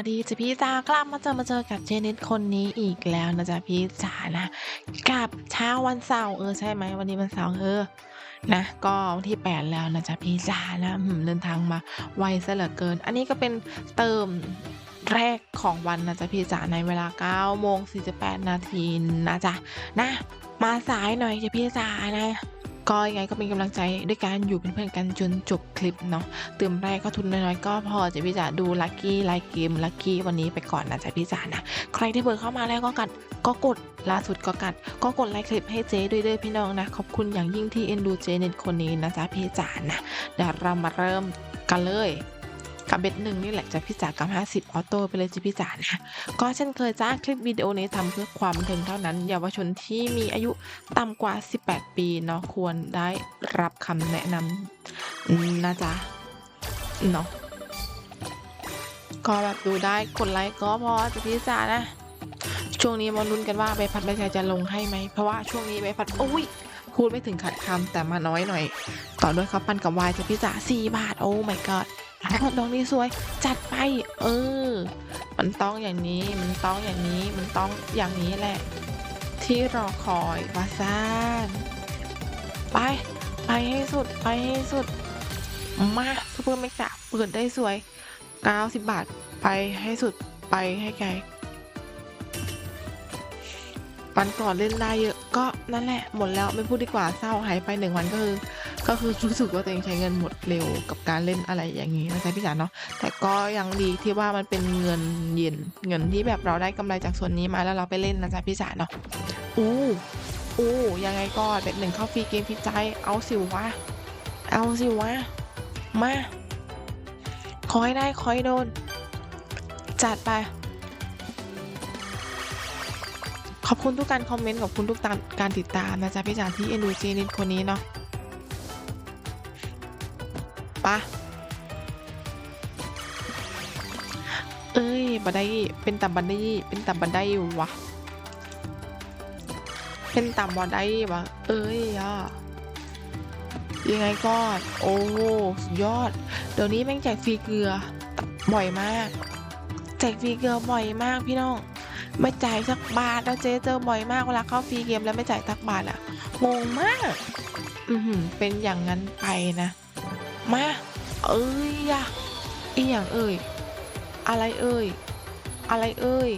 วัสดีจ้ะพี่จ๋ากลับมาเจอมาเจอกับเจนิดคนนี้อีกแล้วนะจ๊ะพี่จ๋านะกับเช้าวันเสาร์เออใช่ไหมวันนี้วันเสาร์เออนะก็วันที่ 8 แล้วนะจ๊ะพี่จ๋านะเดินทางมาไวซะเหลือเกิน อันนี้ก็เป็นเติมแรกของวันนะจ๊ะพี่จ๋าในเวลา9โมง48นาทีนะจ๊ะนะมาสายหน่อยจ้ะพี่จ๋านะ ก็ยังไงก็เป็นกำลังใจด้วยการอยู่เป็นเพื่อนกันจนจบคลิปเนาะเติมแรกก็ทุนน้อยๆก็พอจะพี่จ๋าดูลัคกี้ไลค์เกมลัคกี้วันนี้ไปก่อนนะจ๊ะพี่จ๋านะใครที่เพิ่งเข้ามาแล้วก็กัดก็กดล่าสุดก็กัด ก็กดไลค์คลิปให้เจ๊ด้วยเด้อพี่น้องนะขอบคุณอย่างยิ่งที่เอ็นดูเจเน็ตคนนี้นะจ๊ะพี่จ๋านะเดี๋ยวเรามาเริ่มกันเลย กับเบ็ดหนึ่งนี่แหละจะพี่จ๋ากับ 50 ออโต้ไปเลยจ้ะพี่จ๋านะ ก็เช่นเคยจ้าคลิปวิดีโอนี้ทำเพื่อความบันเทิงเท่านั้น เยาวชนที่มีอายุต่ำกว่า 18 ปีเนาะควรได้รับคำแนะนำนะจ๊ะเนาะก็แบบดูได้กดไลค์ก็พอจะพี่จ๋านะ ช่วงนี้มาลุ้นกันว่าใบพัดใบชายจะลงให้ไหมเพราะว่าช่วงนี้ใบพัดโอ้ยพูดไม่ถึงขัดคำแต่มาน้อยหน่อย ต่อด้วยข้าวปั้นกับวายจะพี่จ๋า4บาท โอ้ my god ดอกนี้สวย จัดไป เออ มันต้องอย่างนี้ มันต้องอย่างนี้ มันต้องอย่างนี้แหละ ที่รอคอยวาซานไป ไปให้สุด ไปให้สุด มาซูเปอร์เมกะเปิดได้สวย 90 บาท ไปให้สุด ไปให้ไกลวันก่อนเล่นได้เยอะ ก็นั่นแหละ หมดแล้วไม่พูดดีกว่าเศร้าหายไปหนึ่งวันก็คือ ก็คือรู้สึกว่าตัวเองใช้เงินหมดเร็วกับการเล่นอะไรอย่างนี้นะจ๊ะพี่จ๋าเนาะแต่ก็ยังดีที่ว่ามันเป็นเงินเย็นเงินที่แบบเราได้กำไรจากส่วนนี้มาแล้วเราไปเล่นนะจ๊ะพี่จ๋าเนาะอู้อู้ยังไงก็เด็ดหนึ่งเข้าฟรีเกมพี่ใจเอาสิวะเอาสิวะมาขอให้ได้ขอให้โดน จัดไป ขอบคุณทุกการคอมเมนต์ขอบคุณทุกการติดตามนะจ๊ะพี่จ๋าที่เอ็นดูเจนิดคนนี้เนาะ ปะเอ้ยบันไดเป็นต่ำบันไดเป็นต่ำบันไดวะ เป็นต่ำบันไดวะ เอ้ยอะยังไงก็โอ้สุดยอด เดี๋ยวนี้แม่งแจกฟรีเกลือบ่อยมาก แจกฟรีเกลือบ่อยมากพี่น้องไม่จ่ายสักบาทแล้วเจ๊เจอบ่อยมากเวลาเข้าฟรีเกมแล้วไม่จ่ายสักบาทอะงงมากอือหือเป็นอย่างนั้นไปนะ มาเอ้ยอะอีอย่างเอ่ย อะไรเอ่ย อะไรเอ่ย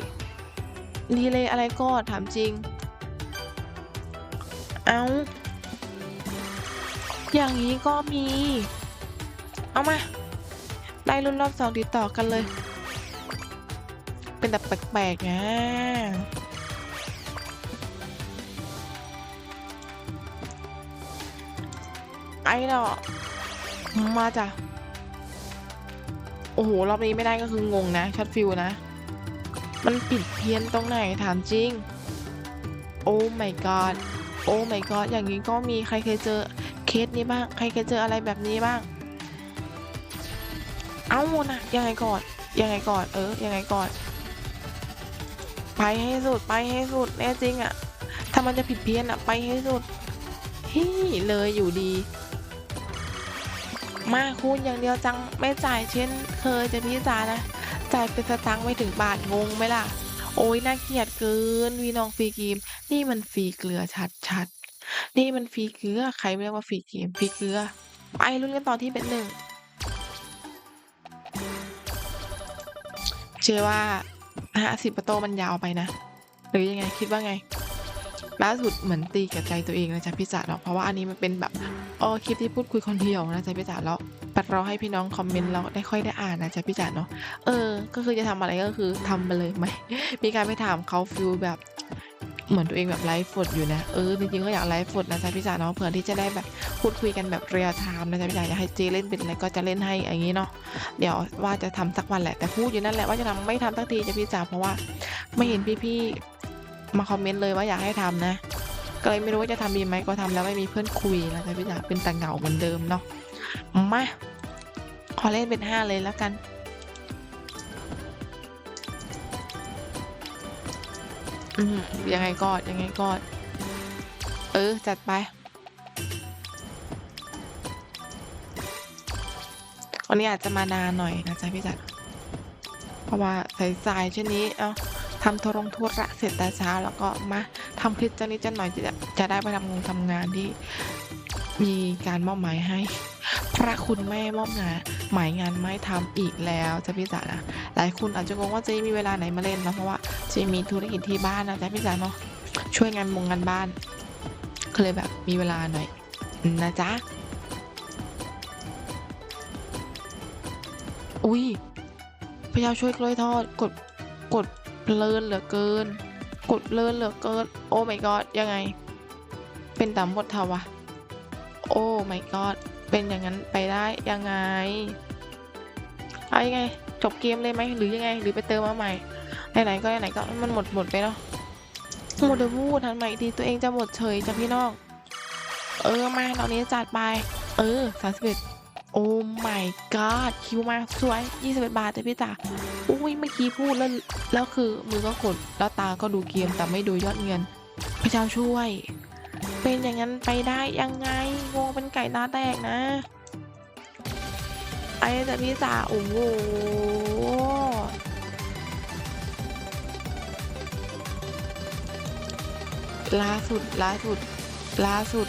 ดีเลยอะไรก็ถามจริง เอาอย่างนี้ก็มี เอามา ได้รุ่นรอบสองติดต่อกันเลย เป็นแบบแปลกๆนะไอ้เนาะ มาจ้ะ โอ้โห รอบนี้ไม่ได้ก็คืองงนะช็อตฟิวนะ มันปิดเพี้ยนตรงไหนถามจริง โอ้ my god โอ้ my god อย่างนี้ก็มีใครเคยเจอเคสนี้บ้าง ใครเคยเจออะไรแบบนี้บ้าง เอานะยังไงก่อน ยังไงก่อน เออ ยังไงก่อน ไปให้สุด ไปให้สุด แน่จริงอะถ้ามันจะผิดเพี้ยนอะไปให้สุดฮี่เลยอยู่ดี มาคูณอย่างเดียวจังไม่จ่ายเช่น เคยจะพี่จ๋านะ จ่ายเป็นสตังค์ไม่ถึงบาทงงไหมล่ะ โอ้ยน่าเกลียดเกินวีนองฟรีเกมนี่มันฟรีเกลือชัดๆ นี่มันฟรีเกลือใครไม่เรียกว่าฟรีเกมฟรีเกลือไปรุ่นกันต่อที่เป็นหนึ่งเชื่อว่าห้าสิบประโตมันยาวไปนะ หรือยังไงคิดว่าไง ล่าสุดเหมือนตีกับใจตัวเองนะจ๊ะพี่จ๋าเนาะเพราะว่าอันนี้มันเป็นแบบอ๋อคลิปที่พูดคุยคนเดียวนะจ๊ะพี่จ๋าแล้วปัดรอให้พี่น้องคอมเมนต์แล้วได้ค่อยได้อ่านนะจ๊ะพี่จ๋าเนาะเออ ก็คือจะทำอะไรก็คือทำไปเลยไหมมีการไปถามเขาฟิลแบบเหมือนตัวเองแบบไลฟ์สดอยู่นะเออจริงๆก็อยากไลฟ์สดนะจ๊ะพี่จ๋าเนาะเผื่อที่จะได้แบบพูดคุยกันแบบเรียลไทม์นะจ๊ะพี่จ๋าอยากให้เจเล่นเป็นอะไรก็จะเล่นให้อย่างนี้เนาะเดี๋ยวว่าจะทำสักวันแหละแต่พูดอยู่นั่นแหละว่าจะทำไม่ทำสักทีจ้ะพี่จ๋าเพราะว่าไม่เห็นพี่ๆ มาคอมเมนต์เลยว่าอยากให้ทำนะก็เลยไม่รู้ว่าจะทำดีไหมก็ทำแล้วไม่มีเพื่อนคุยนะจ๊ะพี่จ๋าเป็นแต่เหงาเหมือนเดิมเนาะมาขอเล่นเป็นห้าเลยแล้วกันอืมยังไงก็ยังไงก็เออ จัดไปวันนี้อาจจะมานานหน่อยนะจ๊ะพี่จัด เพราะว่าสายๆเช่นนี้ เอ้า ทำโทรงธุระเสร็จแต่เช้าแล้วก็มาทำคลิปจะนิดจะหน่อยจะจะได้ไปทำงงทำงานที่มีการมอบหมายให้ พระคุณแม่มอบงานหมายงานไม่ทำอีกแล้วจะพี่จ๋านะหลายคนอาจจะงงว่าเจะมีเวลาไหนมาเล่นนะเพราะว่าเจะมีธุรกิจที่บ้านนะจ๊ะพี่จ๋าเนาะช่วยงานมงงานบ้านก็เลยแบบมีเวลาหน่อยนะจ๊ะอุ้ยพระเจ้าช่วยกล้วยทอดกดกด เพลินเหลือเกิน กดเลินเหลือเกิน โอ้ my god ยังไง เป็นตามบทเทวะ โอ้ my god เป็นอย่างนั้นไปได้ยังไงเอายังไง จบเกมเลยไหมหรือยังไง หรือไปเติมมาใหม่ไหนๆก็ไหนๆก็มันหมดหมดไปเนาะหมดเดพูดทันใหม่ดีตัวเองจะหมดเฉยจ้ะพี่น้อง เออมาตอนนี้จัดไป เออสามสิบเอ็ด โอ้ my god คิวมาสวยยี่สิบเอ็ดบาทจ้ะพี่จ๋าอุ้ยเมื่อกี้พูดแล้วแล้วคือมือก็กดแล้วตาก็ดูเกมแต่ไม่ดูยอดเงิน พระเจ้าช่วย เป็นอย่างนั้นไปได้ยังไงงงเป็นไก่ตาแตกนะไอ้แต่พี่จ๋าโอ้โหล่าสุดล่าสุดล่าสุด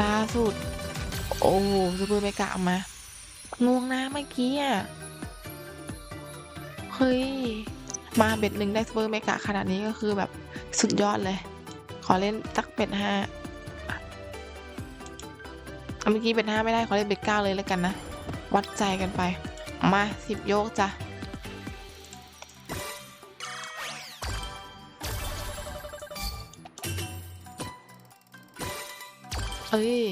ล่าสุด โอ้โหซูเปอร์เมกะมางงนะเมื่อกี้อะ เฮ้ย มาเบ็ดหนึ่งได้ซูเปอร์เมกะขนาดนี้ก็คือแบบสุดยอดเลย ขอเล่นสักเบ็ดห้าเอาเมื่อกี้เบ็ดห้าไม่ได้ขอเล่นเบ็ดเก้าเลยแล้วกันนะ วัดใจกันไป มาสิบโยกจ้ะเอ้ย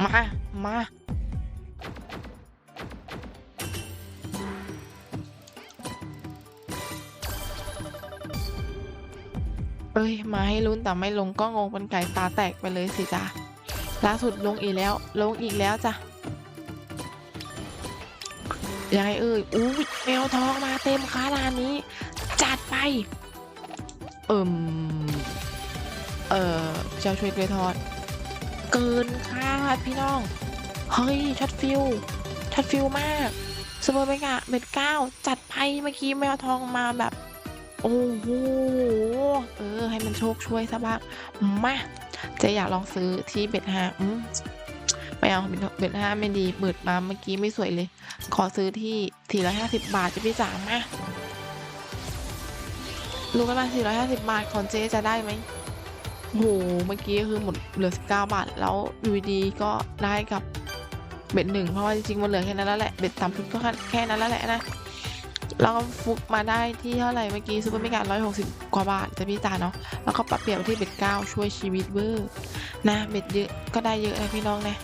มา มาเอ้ย มาให้ลุ้นแต่ไม่ลงก็งงเป็นไก่ตาแตกไปเลยสิจ้ะล่าสุดลงอีกแล้ว ลงอีกแล้วจ้ะยังไงเอ่ยอู้ยแมวทองมาเต็มค้าร้านนี้ จัดไป เอิ่ม เอ่อเจ้าช่วยกล้วยทอด เกินคาดพี่น้อง เฮ้ยช็อตฟิลช็อตฟิลมากซูเปอร์เมกะเบ็ดเก้าจัดไปเมื่อกี้แมวทองมาแบบ โอ้โหเออ ให้มันโชคช่วยซะบ้างมาเจะอยากลองซื้อที่เบ็ดห้าอืมไม่เอาเบ็ดเบ็ดห้าไม่ดีเปิดมาเมื่อกี้ไม่สวยเลย ขอซื้อที่ทีละห้าสิบบาทจะพี่จ๋ามารู้กันมาสี่ร้อยห้าสิบบาทของเจ๊จะได้ไหม โหเมื่อกี้คือหมดเหลือสิบเก้าบาท แล้วอยูดีก็ได้กับเบ็ดหนึ่งเพราะว่าจริงๆมันเหลือแค่นั้นแล้วแหละเบ็ดต่ำสุดก็แค่นั้นแล้วแหละนะแล้วก็ฟุกมาได้ที่เท่าไหร่เมื่อกี้ซูเปอร์เมการร้อยหกสิบกว่าบาทจะพี่จ๋าเนาะแล้วก็ปรับเปลี่ยนที่เบ็ดเก้าช่วยชีวิตเวอร์นะเบ็ดเยอะก็ได้เยอะนะพี่น้องนะ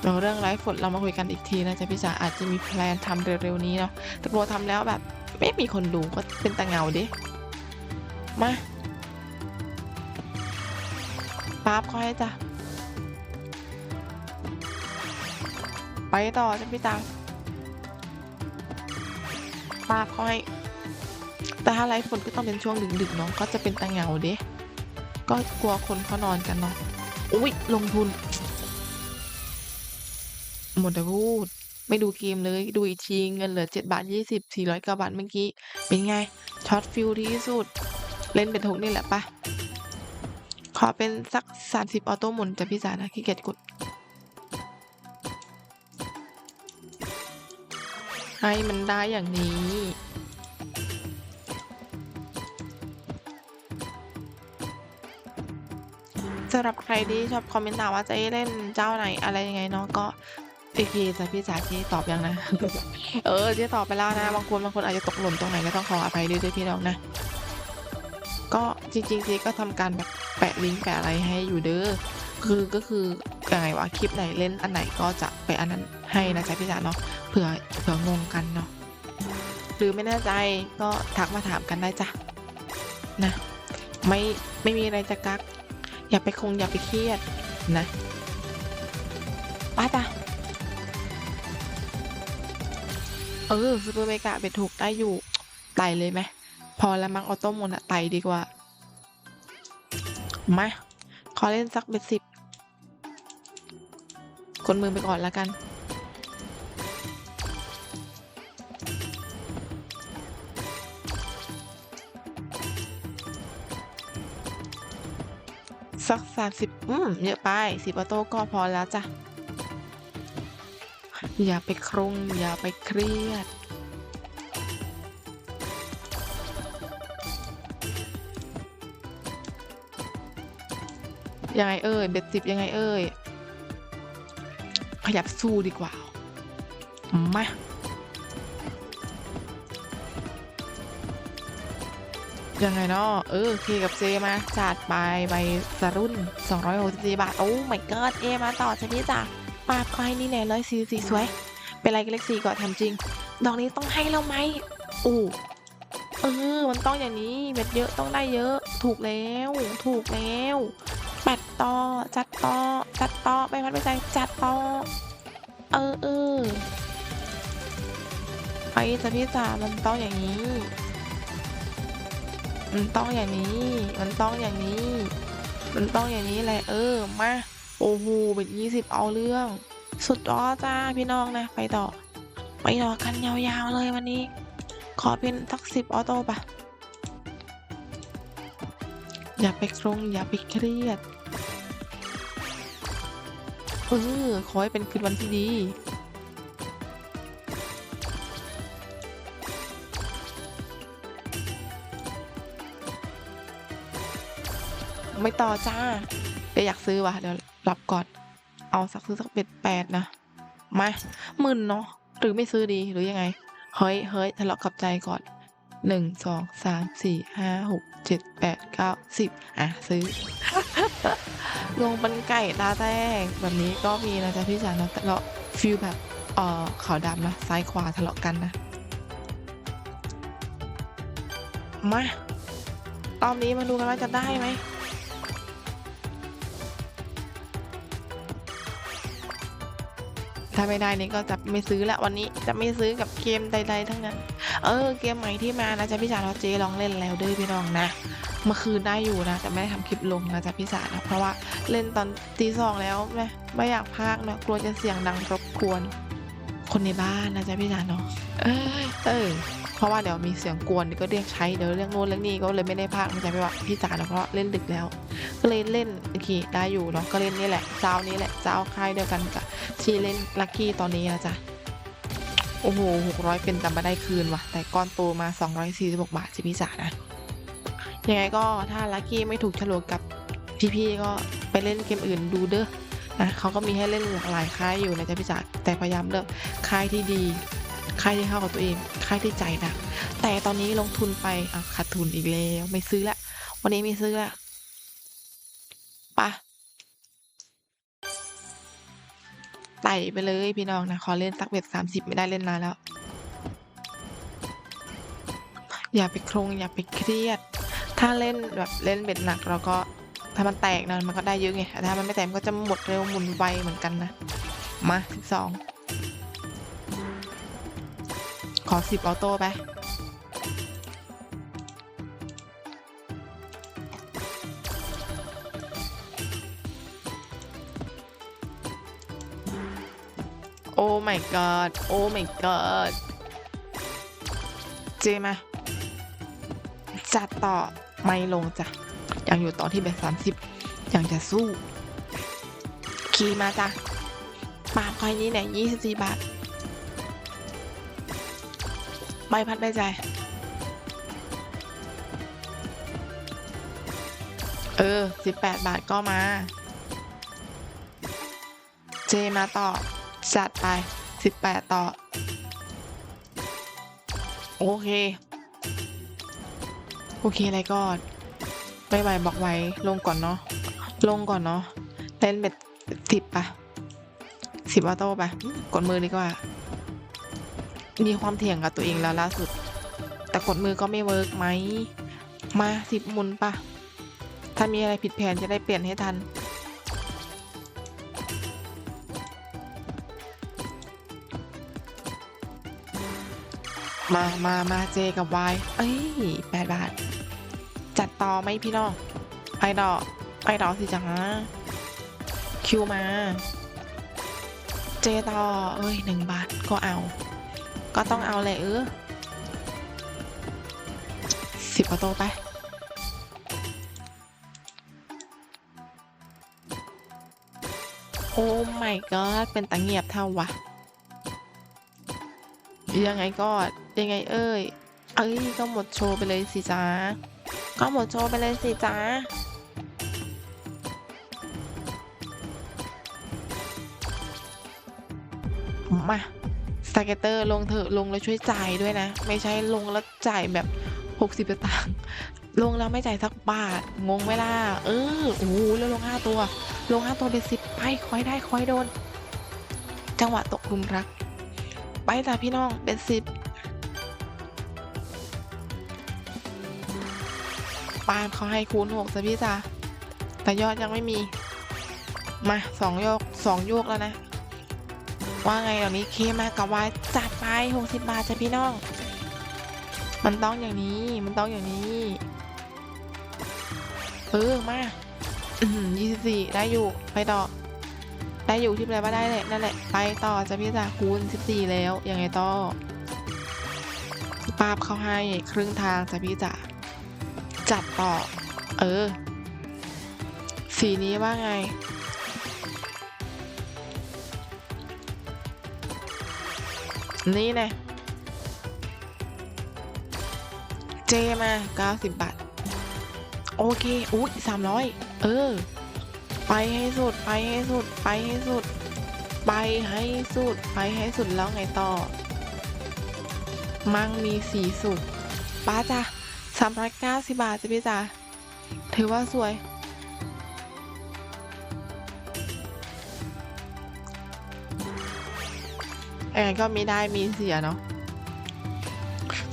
เดี๋ยวเรื่องไลฟ์ฝดเรามาคุยกันอีกทีนะจ๊ะพี่จ๋าอาจจะมีแพลนทำเร็วๆนี้เนาะแต่กลัวทำแล้วแบบ ไม่มีคนดูก็เป็นตาเงาดิมา ปั๊บเขาให้จ้ะ ไปต่อจ้ะพี่จ๋าปั๊บเขาให้ แต่ถ้าไลฟ์ฝนก็ต้องเป็นช่วงดึกๆเนาะก็จะเป็นตาเงาเด้ก็กลัวคนเขานอนกันเนาะอุ้ยลงทุน หมดแต่พูด ไม่ดูเกมเลยดูอีกทีเงินเหลือเจ็ดบาทยี่สิบสี่ร้อยกว่าบาทเมื่อกี้ เป็นไงช็อตฟิลที่สุด เล่นเป็นทกนี่แหละปะ ขอเป็นสักสามสิบออโต้หมุนจะพี่สานะขี้เกียจกดให้มันได้อย่างนี้ สำหรับใครที่ชอบคอมเมนต์ถามว่าจะเล่นเจ้าไหนอะไรยังไงเนาะก็โอเคจ้ะพี่จ๋าที่ตอบยังนะ เออที่ตอบไปแล้วนะ บางคนบางคนอาจจะตกหล่นตรงไหนก็ต้องขออภัยด้วยด้วยพี่น้องนะ ก็จริงๆก็ทำการแบบ แปะลิงก์แปะอะไรให้อยู่เด้อคือก็คือยังไงวะคลิปไหนเล่นอันไหนก็จะไปอันนั้นให้นะจ๊ะพี่จ๋าเนาะเผื่อเผื่องงกันเนาะหรือไม่แน่ใจก็ทักมาถามกันได้จ้ะนะไม่ไม่มีอะไรจะกัก อย่าไปคงอย่าไปเครียดนะป้าจ้ะเออซูเปอร์เมกะเบ็ดถูกได้อยู่ไตเลยไหมพอแล้วมั้งออโต้มนอะไตดีกว่า มาขอเล่นสักเป็นสิบคนมือไปก่อนแล้วกัน สักสามสิบอืม เยอะไปสิบออโต้ก็พอแล้วจ้ะ อย่าไปครุงอย่าไปเครียด ยังไงเอ่ยเบ็ดสิบยังไงเอ่ยขยับสู้ดีกว่า มายังไงเนาะเออเคกับเจมาจัดไปใบสรุ่น264บาท โอ้ไม่เกิดเอมาต่อชนิดจ้ะปาดคอยนี่แน่เลยสีสีสวย เป็นไรกันเล็กสีก่อนทำจริง ดอกนี้ต้องให้เราไหมอู้เออ มันต้องอย่างนี้เม็ดเยอะต้องได้เยอะ ถูกแล้ว ถูกแล้ว ปัดต่อจัดต่อจัดต่อไปพัดไปใจจัดต่อเออเออไปจ้ะพี่จ๋ามันต้องอย่างนี้ มันต้องอย่างนี้ มันต้องอย่างนี้ มันต้องอย่างนี้แหละเออมาโอ้โหเป็นยี่สิบเอาเรื่อง สุดยอดจ้าพี่น้องนะไปต่อ ไปต่อกันยาวๆเลยวันนี้ ขอเป็นสักสิบออโต้ปะ อย่าไปครงอย่าไปเครียด เออ ขอให้เป็นคืนวันที่ดีไม่ต่อจ้าเดี๋ยวอยากซื้อว่ะ เดี๋ยวรับก่อน เอาสักซื้อสักเป็ดแปดนะ มาหมื่นเนาะหรือไม่ซื้อดีหรือยังไง เฮ้ยเฮ้ยทะเลาะกับใจก่อน หนึ่งสองสามสี่ห้าหกเจ็ดแปดเก้าสิบอะซื้อ ลงเป็นไก่ตาแตกแบบนี้ก็มีนะจ๊ะพี่จ๋าเนาะทะเลาะฟิลแบบเอ่อขาวดำนะซ้ายขวาทะเลาะกันนะ มารอบนี้มาดูกันว่าจะได้ไหมถ้าไม่ได้นี่ก็จะไม่ซื้อละวันนี้จะไม่ซื้อกับเกมใดๆทั้งนั้น เออเกมใหม่ที่มานะจ๊ะพี่จ๋าเราเจ๊ลองเล่นแล้วด้อพี่น้องนะเมื่อคืนได้อยู่นะแต่ไม่ได้ทำคลิปลงนะจ๊ะพี่จ๋านะเพราะว่าเล่นตอนตีสองแล้วนะไม่อยากพากนะกลัวจะเสียงดังรบกวน คนในบ้านนะจ๊ะพี่จ๋าเนาะเออเออเพราะว่าเดี๋ยวมีเสียงกวนก็เรียกใช้เดี๋ยวเรื่องโน้นเรื่องนี้ก็เลยไม่ได้พากนะจ๊ะพี่ว่าพี่จ๋าเนาะเพราะเล่นดึกแล้ว ก็เลยเล่นโอเคได้อยู่เนาะก็เล่นนี่แหละเจ้านี้แหละเจ้าค่ายเดียวกันกับที่เล่นลัคกี้ตอนนี้นะจ๊ะ โอ้โหหกร้อยเป็นจำมาได้คืนว่ะ แต่ก้อนโตมาสองร้อยสี่สิบหกบาทสิพี่จ๋านะ ยังไงก็ถ้าลัคกี้ไม่ถูกฉลกกับพี่ๆก็ไปเล่นเกมอื่นดูเด้อนะเขาก็มีให้เล่นหลากหลายค่ายอยู่นะจ๊ะพี่จ๋าแต่พยายามเลือกค่ายที่ดีค่ายที่เข้ากับตัวเองค่ายที่ใจนักแต่ตอนนี้ลงทุนไปอะขาดทุนอีกแล้วไม่ซื้อละวันนี้ไม่ซื้อละ ไต่ไปเลยพี่น้องนะ ขอเล่นสักเบ็ดสามสิบไม่ได้เล่นนานแล้ว อย่าไปโครงอย่าไปเครียด ถ้าเล่นแบบเล่นเบ็ดหนักเราก็ถ้ามันแตกนะมันก็ได้เยอะไงแต่ถ้ามันไม่แตกมันก็จะหมดเร็วหมุนไวเหมือนกันนะ มาสิบสองขอสิบออโต้ไป อ้ my god โอ้ my god เจมาจัดต่อไม่ลงจ้ะยังอยู่ต่อที่เบสสามสิบยังจะสู้ ขี่มาจ้ะปาคอยนี้เนี่ยยี่สิบสี่บาทใบพัดใบใจ เออสิบแปดบาทก็มา เจมาต่อ จัดไปสิบแปดต่อ โอเค โอเคอะไรก่อนไม่ไหวบอกไว้ ลงก่อนเนาะ ลงก่อนเนาะ เล่นเบ็ดสิบปะสิบออโต้ปะกดมือดีกว่า มีความเถียงกับตัวเองแล้วล่าสุด แต่กดมือก็ไม่เวิร์กไหม มาสิบมุนปะถ้ามีอะไรผิดแผนจะได้เปลี่ยนให้ทัน มามามาเจกับวายเอ้ยแปดบาท จัดต่อไหมพี่น้องไปดอกไปดอกสิจังคิวมา เจต่อเอ้ยหนึ่งบาทก็เอา ก็ต้องเอาแหละเออสิบออโต้ไปโอ้ไม่ก็เป็นตาเงียบเท่าวะ ยังไงก็ ยังไงเอ้ย เอ้ยก็หมดโชว์ไปเลยสิจ้าก็หมดโชว์ไปเลยสิจ้ามาสเก็ตเตอร์ลงเถอะลงแล้วช่วยจ่ายด้วยนะ ไม่ใช่ลงแล้วจ่ายแบบหกสิบตางค์ลงแล้วไม่จ่ายสักบาท งงไหมล่ะเออโอ้โหแล้วลงห้าตัว ลงห้าตัวเป็นสิบไปคอยได้คอยโดน จังหวะตกลุมรัก ไปจ้ะพี่น้องเป็นสิบ ปาล์มเขาให้คูณหกซะพี่จ้ะแต่ยอดยังไม่มี มาสองโยกสองโยกแล้วนะ ว่าไงเหล่านี้เคมากับวายจัดไปหกสิบบาทจ้ะพี่น้อง มันต้องอย่างนี้มันต้องอย่างนี้เออมายี่สิบสี่ได้อยู่ไปต่อได้อยู่ที่แปลว่าได้แหละนั่นแหละไปต่อจะพี่จ๋าคูณสิบสี่แล้วยังไงต่อปาบเขาให้ครึ่งทางจะพี่จ๋า จัดต่อ เออ สีนี้ว่าไง นี่น่เจมาเก้าสิบาท โอเค อุ๊ยสามร้อยเออ ไปให้สุด ไปให้สุด ไปให้สุด ไปให้สุด ไปให้สุดแล้วไงต่อ มั่งมีสีสุดป้าจ้ะ สามร้อยเก้าสิบบาทจ้ะพี่จ๋าถือว่าสวยเออก็มีได้มีเสียเนาะ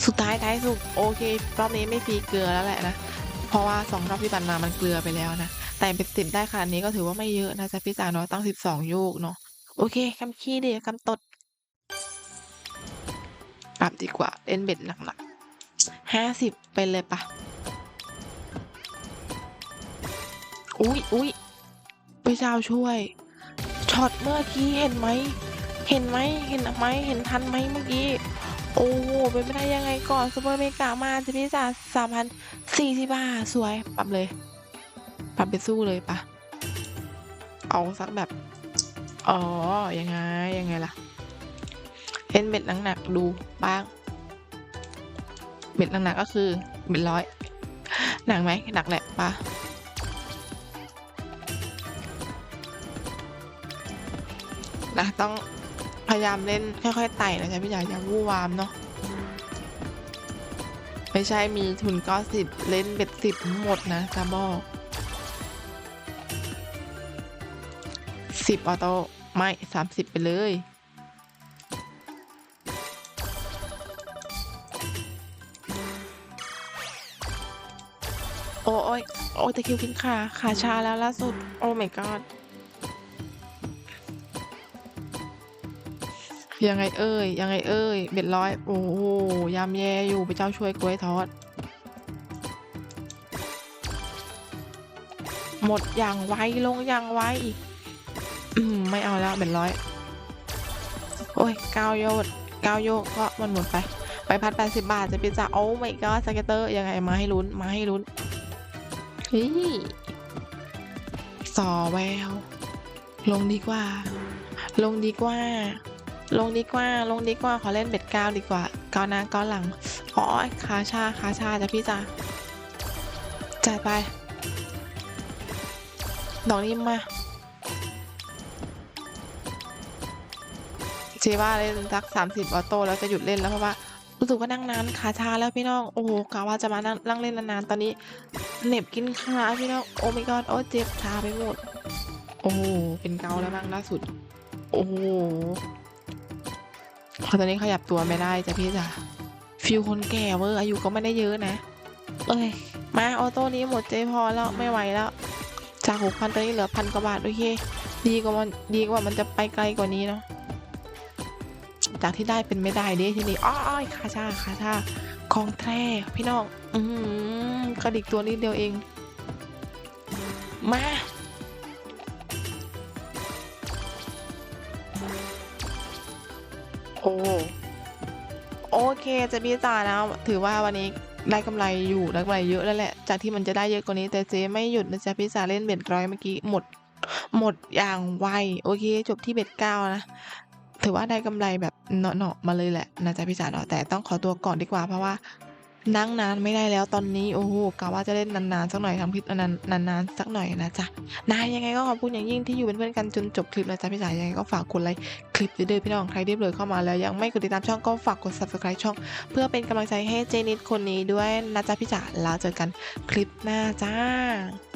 สุดท้ายท้ายสุดโอเค รอบนี้ไม่ฟรีเกลือแล้วแหละนะ เพราะว่าสองรอบที่ผ่านมามันเกลือไปแล้วนะ แต่เป็นสิบได้ขนาดนี้ก็ถือว่าไม่เยอะนะจ๊ะพี่จ๋าเนาะตั้งสิบสองโยกเนาะ โอเคคำขี้ดีคำตดปรับดีกว่าเล่นเบ็ดหลักๆ ห้าสิบไปเลยปะอุ้ยอุ้ยพระเจ้าช่วย ช็อตเมื่อกี้เห็นไหม เห็นไหม เห็นไหม เห็นทันไหมเมื่อกี้ โอ้โหเป็นไม่ได้ยังไงก่อนซูเปอร์เมกามาจะพี่จ๋าสามพันสี่สิบบาทสวย ปรับเลย ปรับไปสู้เลยปะเอาสักแบบ อ๋อ ยังไง ยังไงล่ะเล่นเบ็ดหนักๆดูบ้าง เบ็ดหนักๆก็คือเบ็ดร้อยหนักไหมหนักแหละปะนะต้องพยายามเล่นค่อยๆไต่นะจ๊ะพี่จ๋าอย่าวู่วามเนาะไม่ใช่มีทุนก็สิบเล่นเบ็ดสิบหมดนะจะบอกสิบออโต้ไม่สามสิบไปเลย โอ้ยโอ้ยตะคิวกินขาขาชาแล้วล่าสุด โอ้ my god ยังไงเอ่ยยังไงเอ่ยเบ็ดร้อย โอ้โหยามแย่อยู่พระเจ้าช่วยกล้วยทอด หมดอย่างไวลงอย่างไวอืมไม่เอาแล้วเบ็ดร้อย โอ้ยก้าโยกเก้าโยกก็มันหมดไป ไปพัดแปดสิบบาทจะเป็นจ่าโอ้ไม่ก็สเก็ตเตอร์ยังไงมาให้ลุ้นมาให้ลุ้น เฮ้ยสอแวว ลงดีกว่า ลงดีกว่า ลงดีกว่า ลงดีกว่า ขอเล่นเบ็ดก้าวดีกว่าก้าวหน้าก้าวหลังอ๋อขาชาขาชาจ้ะพี่จ้าจัดไป ดอกนี้มาเจว่าเล่นสักสามสิบออโต้แล้วจะหยุดเล่นแล้วเพราะว่า รู้สึกว่านั่งนานขาชาแล้วพี่น้อง โอ้โหกะว่าจะมานั่งนั่งเล่นนานๆ ตอนนี้เหน็บกินขาพี่น้อง โอ้ my god โอ้เจ็บชาไปหมด โอ้เป็นเกาแล้วบ้างล่าสุด โอ้โหพอตอนนี้ขยับตัวไม่ได้จ้ะพี่จ๋าฟิลคนแก่เวอร์อายุก็ไม่ได้เยอะนะ เอ้ย มาออโต้นี้หมดใจพอแล้วไม่ไหวแล้ว จากหกพันตอนนี้เหลือพันกว่าบาทโอเค ดีกว่ามันดีกว่ามันจะไปไกลกว่านี้เนาะ จากที่ได้เป็นไม่ได้เด้ทีนี้อ้อยคาชาคาชาของแท้พี่น้อง อืมกระดิกตัวนิดเดียวเอง มาโอ้โอเคจะพี่จ๋านะถือว่าวันนี้ได้กำไรอยู่ได้กำไรเยอะแล้วแหละ จากที่มันจะได้เยอะกว่านี้แต่เจ๊ไม่หยุดนะจ๊ะพี่จ๋าเล่นเบ็ดร้อยเมื่อกี้หมด หมดอย่างไว โอเค จบที่เบ็ด9นะ ถือว่าได้กำไรแบบเนาะๆมาเลยแหละนะจ๊ะพี่จ๋าเนาะแต่ต้องขอตัวก่อนดีกว่าเพราะว่านั่งนานไม่ได้แล้วตอนนี้โอ้โฮกะว่าจะเล่นนานๆสักหน่อยทำคลิปนานๆสักหน่อยนะจ๊ะนะยังไงก็ขอบคุณอย่างยิ่งที่อยู่เป็นเพื่อนกันจนจบคลิปนะจ๊ะพี่จ๋ายังไงก็ฝากกดไลค์คลิปเด้อพี่น้องใครที่เลอเข้ามาแล้ว ยังไม่กดติดตามช่องก็ฝากกด Subscribe ช่อง เพื่อเป็นกำลังใจให้เจนิดคนนี้ด้วยนะจ๊ะพี่จ๋าแล้วเจอกันคลิปหน้าจ้ะ